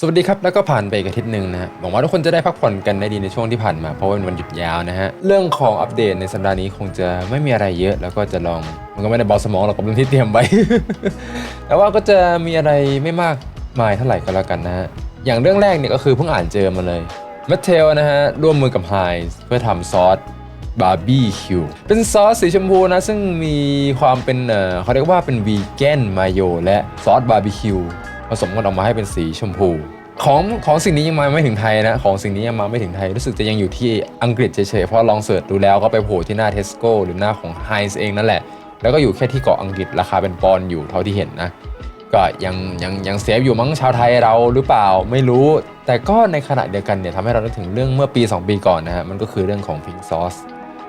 สวัสดีครับ แล้วก็ผ่านไปอีกอาทิตย์หนึ่งนะฮะหวังว่าทุกคนจะได้พักผ่อนกันได้ดีในช่วงที่ผ่านมา เพราะว่าเป็นวันหยุดยาวนะฮะ เรื่องของอัปเดตในสัปดาห์นี้คงจะไม่มีอะไรเยอะ แล้วก็จะลอง มันก็ไม่ได้เบาสมองหรอกกับเรื่องที่เตรียมไว้ แต่ว่าก็จะมีอะไรไม่มากมายเท่าไหร่ก็แล้วกันนะฮะ อย่างเรื่องแรกเนี่ยก็คือเพิ่งอ่านเจอมาเลยแมทเทลนะฮะร่วมมือกับไฮเพื่อทำซอสบาร์บี้คิวเป็นซอสสีชมพูนะ ซึ่งมีความเป็นเออเขาเรียกว่าเป็นวีแกนมาโยและซอสบาร์บีคิว ผสมกันออกมาให้เป็นสีชมพู ของของสิ่งนี้ยังมาไม่ถึงไทยนะ ของสิ่งนี้ยังมาไม่ถึงไทย รู้สึกจะยังอยู่ที่อังกฤษเฉยๆ เพราะลองเสิร์ชดูแล้วก็ไปโผล่ที่หน้าเทสโก้หรือหน้าของไฮส์เองนั่นแหละ แล้วก็อยู่แค่ที่เกาะอังกฤษราคาเป็นปอนด์อยู่เท่าที่เห็นนะ ก็ยังยังยังเซฟอยู่มั้งชาวไทยเราหรือเปล่าไม่รู้ แต่ก็ในขณะเดียวกันเนี่ยทำให้เรานึกถึงเรื่องเมื่อปี 2 ปีก่อนนะฮะ มันก็คือเรื่องของพิงซอส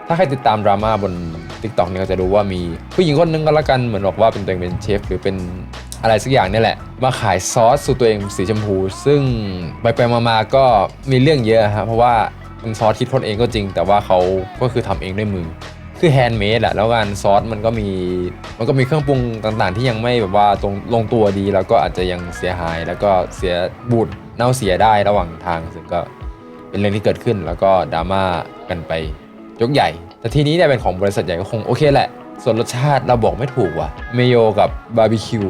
ถ้าใครติดตามดราม่าบน t ิ k t o k เนี่ยก็จะรู้ว่ามีผู้หญิงคนหนึงก็แล้วกันเหมือนบอกว่าเป็นตัวเองเป็นเชฟหรือเป็น อะไรสักอย่างเนี่ยแหละ มาขายซอสสูตรตัวเองสีชมพู ซึ่งไปไปๆมาๆก็มีเรื่องเยอะฮะเพราะว่าเป็นซอสคิดค้นเองก็จริง แต่ว่าเขาก็คือทำเองด้วยมือ คือแฮนด์เมดแหละแล้วการซอสมันก็มีมันก็มีเครื่องปรุงต่างๆ ที่ยังไม่แบบว่าตรงลงตัวดี แล้วก็อาจจะยังเสียหาย แล้วก็เสียบูดเน่าเสียได้ระหว่างทางซึ่งก็เป็นเรื่องที่เกิดขึ้นแล้วก็ดราม่ากันไปยกใหญ่ แต่ทีนี้เนี่ยเป็นของบริษัทใหญ่ก็คงโอเคแหละ ส่วนรสชาติเราบอกไม่ถูกว่ะเมโยกับบาร์บีคิว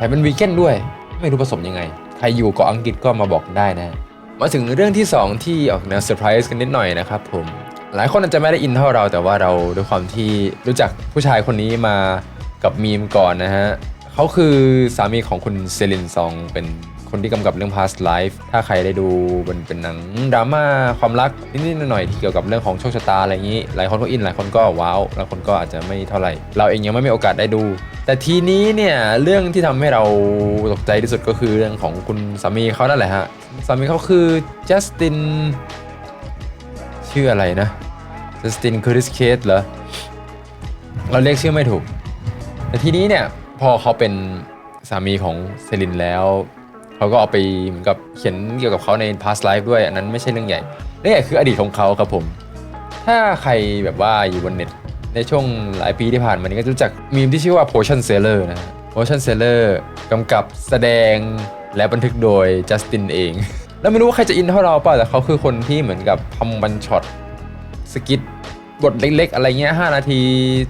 ถมเป็นวีแกนด้วย ไม่รู้ผสมยังไง ใครอยู่เกาะอังกฤษก็มาบอกได้นะ มาถึงเรื่องที่ 2 ที่ออกแนวเซอร์ไพรส์กันนิดหน่อยนะครับผม หลายคนอาจจะไม่ได้อินเท่าเราแต่ว่าเราด้วยความที่รู้จักผู้ชายคนนี้มากับมีมก่อนนะฮะเขาคือสามีของคุณเซลินซองเป็นคนที่กำกับเรื่อง past life ถ้าใครได้ดูมันเป็นหนังดราม่าความรักนิดๆหน่อยๆที่เกี่ยวกับเรื่องของโชคชะตาอะไรอย่างนี้ หลายคนก็อินหลายคนก็ว้าวหลายคนก็อาจจะไม่เท่าไหร่ เราเองยังไม่มีโอกาสได้ดู แต่ทีนี้เนี่ยเรื่องที่ทำให้เราตกใจที่สุดก็คือเรื่องของคุณสามีเขานั่นแหละฮะสามีเขาคือจัสตินชื่ออะไรนะจัสตินคริสเคสเหรอเราเรียกชื่อไม่ถูก แต่ทีนี้เนี่ยพอเขาเป็นสามีของเซลินแล้วเขาก็เอาไปเหมือนกับเขียนเกี่ยวกับเขาใน past life ด้วย อันนั้นไม่ใช่เรื่องใหญ่เรื่องใหญ่คืออดีตของเขาครับผม ถ้าใครแบบว่าอยู่บนเน็ต ในช่วงหลายปีที่ผ่านมานี้ก็รู้จักมีมที่ชื่อว่า Potion Seller นะฮะ Potion Seller กำกับแสดงและบันทึกโดยจัสตินเอง แล้วไม่รู้ว่าใครจะอินเท่าเราเปล่าแต่เขาคือคนที่เหมือนกับทำวันช็อตสกิทบทเล็กๆ อะไรเงี้ย 5 นาที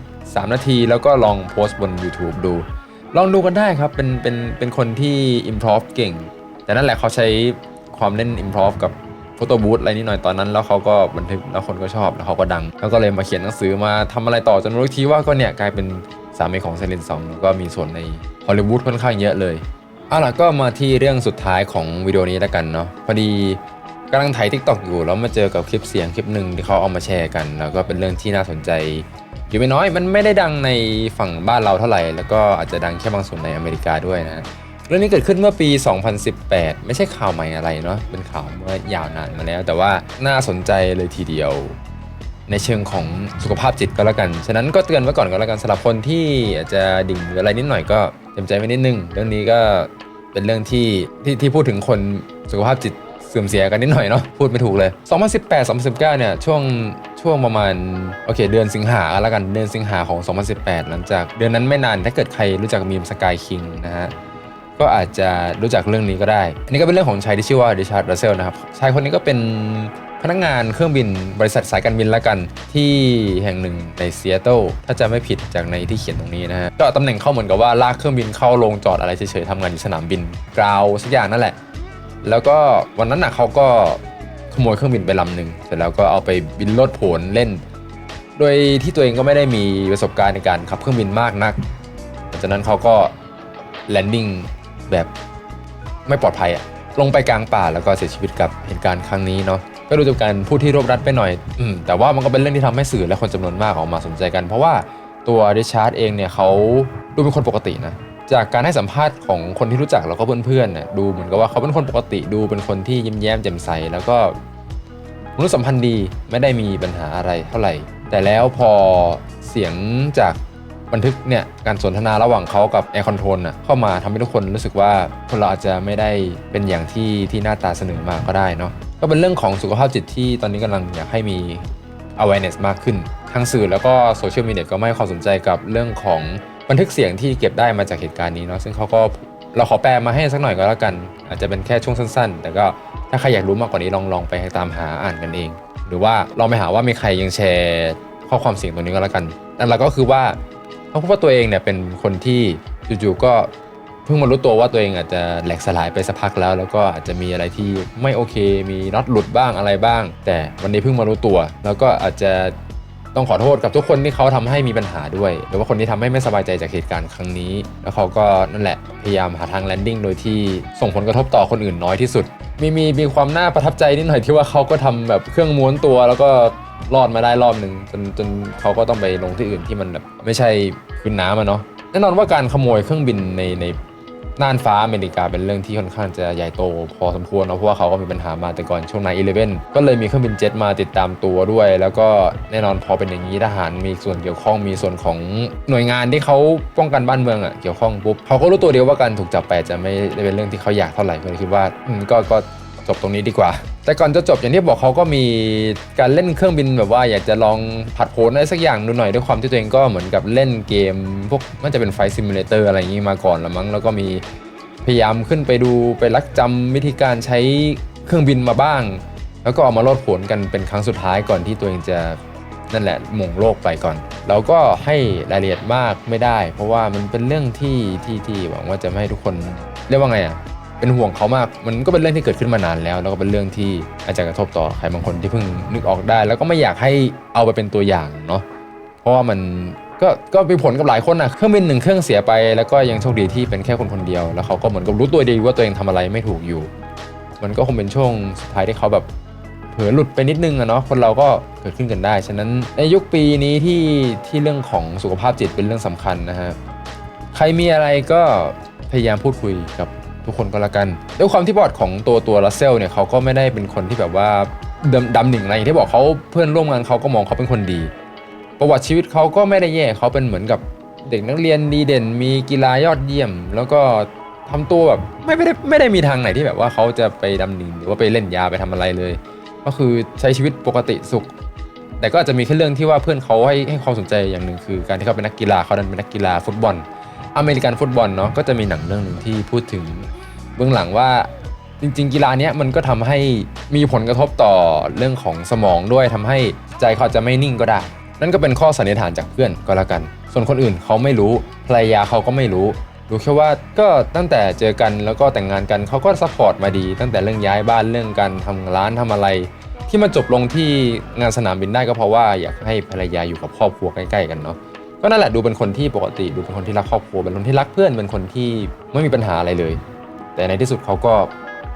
3 นาทีแล้วก็ลองโพสต์บน YouTube ดู ลองดูกันได้ครับ เป็นเป็นเป็นคนที่อิมพรอฟเก่ง แต่นั่นแหละเขาใช้ความเล่นอิมพรอฟกับ ฟโต้บูธอะไรนิดหน่อยตอนนั้น แล้วเขาก็บันทึกแล้วคนก็ชอบแล้วเขาก็ดัง แล้วก็เลยมาเขียนหนังสือมาทำอะไรต่อจนรู้ทีว่าก็เนี่ยกลายเป็นสามีของเซเลนซองแล้วก็มีส่วนในฮอลลีวูดค่อนข้างเยอะเลยเอาล่ะก็มาที่เรื่องสุดท้ายของวิดีโอนี้แล้วกันเนาะพอดีกำลังถ่ายทิกตอกอยู่แล้วมาเจอกับคลิปเสียงคลิปหนึ่งที่เขาเอามาแชร์กัน แล้วก็เป็นเรื่องที่น่าสนใจอยู่ไม่น้อยมันไม่ได้ดังในฝั่งบ้านเราเท่าไหร่ แล้วก็อาจจะดังแค่บางส่วนในอเมริกาด้วยนะ เรื่องนี้เกิดขึ้นเมื่อปี 2018 ไม่ใช่ข่าวใหม่อะไรเนาะเป็นข่าวเมื่อยาวนานมาแล้ว แต่ว่าน่าสนใจเลยทีเดียว ในเชิงของสุขภาพจิตก็แล้วกัน ฉะนั้นก็เตือนไว้ก่อนก็แล้วกันสำหรับคนที่อาจจะดิ่งหรืออะไรนิดหน่อยก็เตรียมใจไว้นิดนึง เรื่องนี้ก็เป็นเรื่องที่ที่ที่พูดถึงคนสุขภาพจิตเสื่อมเสียกันนิดหน่อยเนาะพูดไม่ถูกเลย 2018 2019 เนี่ยช่วงช่วงประมาณโอเค เดือนสิงหาแล้วกันเดือนสิงหาของ 2018 หลังจากเดือนนั้นไม่นานถ้าเกิดใครรู้จักมีมสกายคิงนะฮะ ก็อาจจะรู้จักเรื่องนี้ก็ได้ อันนี้ก็เป็นเรื่องของชายที่ชื่อว่าริชาร์ดรัสเซลนะครับ ชายคนนี้ก็เป็นพนักงานเครื่องบินบริษัทสายการบินละกันที่แห่งหนึ่งในซีแอตเทิลถ้าจะไม่ผิดจากในที่เขียนตรงนี้นะฮะก็ตำแหน่งเข้าเหมือนกับว่าลากเครื่องบินเข้าลงจอดอะไรเฉยๆทำงานอยู่สนามบินกราวสักอย่างนั่นแหละ แล้วก็วันนั้นน่ะเขาก็ขโมยเครื่องบินไปลำหนึ่งเสร็จแล้วก็เอาไปบินลดผนเล่น โดยที่ตัวเองก็ไม่ได้มีประสบการณ์ในการขับเครื่องบินมากนักดังจากนั้นเขาก็แลนดิ้ง แบบไม่ปลอดภัยอะลงไปกลางป่าแล้วก็เสียชีวิตกับเหตุการณ์ครั้งนี้เนาะก็ดูจากการพูดที่รวบรัดไปหน่อยอืมแต่ว่ามันก็เป็นเรื่องที่ทำให้สื่อและคนจำนวนมากออกมาสนใจกัน เพราะว่าตัวริชาร์ดเองเนี่ยเขาดูเป็นคนปกตินะจากการให้สัมภาษณ์ของคนที่รู้จักแล้วก็เพื่อนๆเนี่ยดูเหมือนกับว่าเขาเป็นคนปกติดูเป็นคนที่ยิ้มแย้มแจ่มใสแล้วก็มนุษยสัมพันธ์ดีไม่ได้มีปัญหาอะไรเท่าไหร่ แต่แล้วพอเสียงจาก บันทึกเนี่ยการสนทนาระหว่างเขากับแอร์คอนโทรลน่ะเข้ามาทำให้ทุกคนรู้สึกว่าคนเราอาจจะไม่ได้เป็นอย่างที่ที่หน้าตาเสนอมาก็ได้เนาะก็เป็นเรื่องของสุขภาพจิตที่ตอนนี้กำลังอยากให้มี awareness มากขึ้น ทางสื่อแล้วก็โซเชียลมีเดียก็ไม่ความสนใจกับเรื่องของบันทึกเสียงที่เก็บได้มาจากเหตุการณ์นี้เนาะซึ่งเขาก็เราขอแปลมาให้สักหน่อยก็แล้วกัน อาจจะเป็นแค่ช่วงสั้น ๆ แต่ก็ถ้าใครอยากรู้มากกว่านี้ลองลองไปตามหาอ่านกันเอง หรือว่าลองไปหาว่ามีใครยังแชร์ข้อความเสียงตรงนี้ก็แล้วกันนั่นแหละก็คือว่า เขาพบว่าตัวเองเนี่ยเป็นคนที่จู่ๆก็เพิ่งมารู้ตัวว่าตัวเองอาจจะแหลกสลายไปสักพักแล้ว แล้วก็อาจจะมีอะไรที่ไม่โอเค มีน็อตหลุดบ้างอะไรบ้าง แต่วันนี้เพิ่งมารู้ตัว แล้วก็อาจจะต้องขอโทษกับทุกคนที่เขาทำให้มีปัญหาด้วย หรือว่าคนที่ทำให้ไม่สบายใจจากเหตุการณ์ครั้งนี้ แล้วเขาก็นั่นแหละพยายามหาทางแลนดิ้งโดยที่ส่งผลกระทบต่อคนอื่นน้อยที่สุด มีมีมีความน่าประทับใจนิดหน่อยที่ว่าเขาก็ทำแบบเครื่องม้วนตัวแล้วก็ รอดมาได้รอบหนึ่งจนจนเขาก็ต้องไปลงที่อื่นที่มันแบบไม่ใช่พื้นน้ำอะเนาะแน่นอนว่าการขโมยเครื่องบินในในน่านฟ้าอเมริกาเป็นเรื่องที่ค่อนข้างจะใหญ่โตพอสมควรเนอะเพราะว่าเขาก็มีปัญหามาแต่ก่อนช่วงนายอีเลเว่นก็เลยมีเครื่องบินเจ็ตมาติดตามตัวด้วย แล้วก็แน่นอนพอเป็นอย่างนี้ทหารมีส่วนเกี่ยวข้องมีส่วนของหน่วยงานที่เขาป้องกันบ้านเมืองอะเกี่ยวข้องปุ๊บเขาก็รู้ตัวเดียวว่าการถูกจับไปจะไม่ได้เป็นเรื่องที่เขาอยากเท่าไหร่ก็เลยคิดว่าอืมก็ก็จบตรงนี้ดีกว่า แต่ก่อนจะจบอย่างที่บอกเขาก็มีการเล่นเครื่องบินแบบว่าอยากจะลองผัดโผนอะไรสักอย่างดูหน่อยด้วยความที่ตัวเองก็เหมือนกับเล่นเกม พวกมันจะเป็นไฟซิมูเลเตอร์อะไรอย่างนี้มาก่อนละมั้งแล้วก็มีพยายามขึ้นไปดูไปรักจำวิธีการใช้เครื่องบินมาบ้าง แล้วก็เอามาโลดผลกันเป็นครั้งสุดท้ายก่อนที่ตัวเองจะนั่นแหละหม่งโลกไปก่อน เราก็ให้รายละเอียดมากไม่ได้ เพราะว่ามันเป็นเรื่องที่ที่ที่หวังว่าจะไม่ให้ทุกคนเรียกว่าไงอะ เป็นห่วงเขามาก มันก็เป็นเรื่องที่เกิดขึ้นมานานแล้ว แล้วก็เป็นเรื่องที่อาจจะกระทบต่อใครบางคนที่เพิ่งนึกออกได้ แล้วก็ไม่อยากให้เอาไปเป็นตัวอย่างเนาะ เพราะว่ามันก็ก็มีผลกับหลายคนนะเครื่องบินหนึ่งเครื่องเสียไป แล้วก็ยังโชคดีที่เป็นแค่คนคนเดียว แล้วเขาก็เหมือนกับรู้ตัวดีว่าตัวเองทำอะไรไม่ถูกอยู่ มันก็คงเป็นช่วงสุดท้ายที่เขาแบบเผลอหลุดไปนิดนึงอะเนาะ คนเราก็เกิดขึ้นกันได้ ฉะนั้นในยุคปีนี้ที่ที่เรื่องของสุขภาพจิตเป็นเรื่องสำคัญนะฮะ ใครมีอะไรก็พยายามพูดคุยกับ ทุกคนก็แล้วกันด้วยความที่บอร์ดของตัวตัวรัสเซลเนี่ยเขาก็ไม่ได้เป็นคนที่แบบว่าดำดำหนึ่งอะไรอย่างที่บอกเขาเพื่อนร่วมงานเขาก็มองเขาเป็นคนดี ประวัติชีวิตเขาก็ไม่ได้แย่เขาเป็นเหมือนกับเด็กนักเรียนดีเด่น มีกีฬายอดเยี่ยม แล้วก็ทำตัวแบบไม่ได้ไม่ได้มีทางไหนที่แบบว่าเขาจะไปดำดิ่งหรือว่าไปเล่นยาไปทำอะไรเลย ก็คือใช้ชีวิตปกติสุข แต่ก็อาจจะมีแค่เรื่องที่ว่าเพื่อนเขาให้ให้ความสนใจอย่างหนึ่งคือ การที่เขาเป็นนักกีฬาเขาดันเป็นนักกีฬาฟุตบอล อเมริกันฟุตบอลเนาะก็จะมีหนังเรื่องหนึ่งที่พูดถึงเบื้องหลังว่าจริง ๆ กีฬาเนี้ยมันก็ทำให้มีผลกระทบต่อเรื่องของสมองด้วยทำให้ใจเขาจจะไม่นิ่งก็ได้ นั่นก็เป็นข้อสันนิษฐานจากเพื่อนก็แล้วกัน ส่วนคนอื่นเขาไม่รู้ภรรยาเขาก็ไม่รู้รู้แค่ว่าก็ตั้งแต่เจอกันแล้วก็แต่งงานกันเขาก็ซัพพอร์ตมาดี ตั้งแต่เรื่องย้ายบ้านเรื่องการทำร้านทำอะไร ที่มันจบลงที่งานสนามบินได้ก็เพราะว่าอยากให้ภรรยาอยู่กับครอบครัวใกล้ ๆ กันเนาะ ก็นั่นแหละดูเป็นคนที่ปกติดูเป็นคนที่รักครอบครัวเป็นคนที่รักเพื่อนเป็นคนที่ไม่มีปัญหาอะไรเลย แต่ในที่สุดเขาก็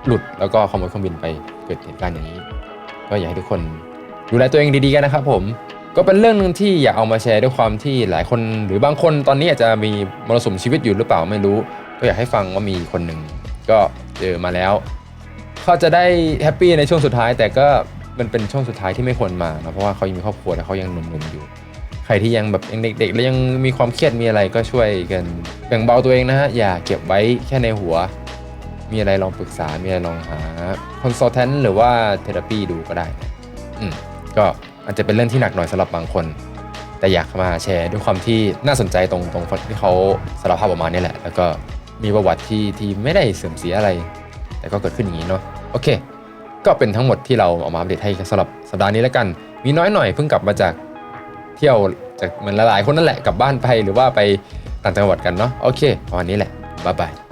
หลุดแล้วก็ขโมยเครื่องบินไปเกิดเหตุการณ์อย่างนี้ ก็อยากให้ทุกคนดูแลตัวเองดีๆกันนะครับผมก็เป็นเรื่องหนึ่งที่อยากเอามาแชร์ด้วยความที่หลายคน หรือบางคนตอนนี้อาจจะมีมรสุมชีวิตอยู่หรือเปล่าไม่รู้ ก็อยากให้ฟังว่ามีคนหนึ่งก็เจอมาแล้วเขาจะได้แฮปปี้ในช่วงสุดท้าย แต่ก็มันเป็นช่วงสุดท้ายที่ไม่ควรมานะเพราะว่าเขายังมีครอบครัวแต่เขายังหนุ่มๆอยู่ ใครที่ยังแบบยังเด็กๆ แล้วยังมีความเครียดมีอะไรก็ช่วยกันแบ่งเบาตัวเองนะฮะอย่าเก็บไว้แค่ในหัว มีอะไรลองปรึกษา มีอะไรลองหาคอนซัลแทนหรือว่าเทอราปีดูก็ได้อืมก็อาจจะเป็นเรื่องที่หนักหน่อยสำหรับบางคน แต่อยากมาแชร์ด้วยความที่น่าสนใจตรงตรงที่เขาสารภาพออกมาเนี่ยแหละ แล้วก็มีประวัติที่ที่ไม่ได้เสื่อมเสียอะไร แต่ก็เกิดขึ้นอย่างนี้เนาะโอเค ก็เป็นทั้งหมดที่เราเอามาอัปเดตให้สำหรับสัปดาห์นี้แล้วกัน มีน้อยหน่อยเพิ่งกลับมาจาก ที่ยวจากเหมือนหลายๆคนนั่นแหละกลับบ้านไปหรือว่าไปต่างจังหวัดกันเนาะโอเควันนี้แหละบ๊ายบาย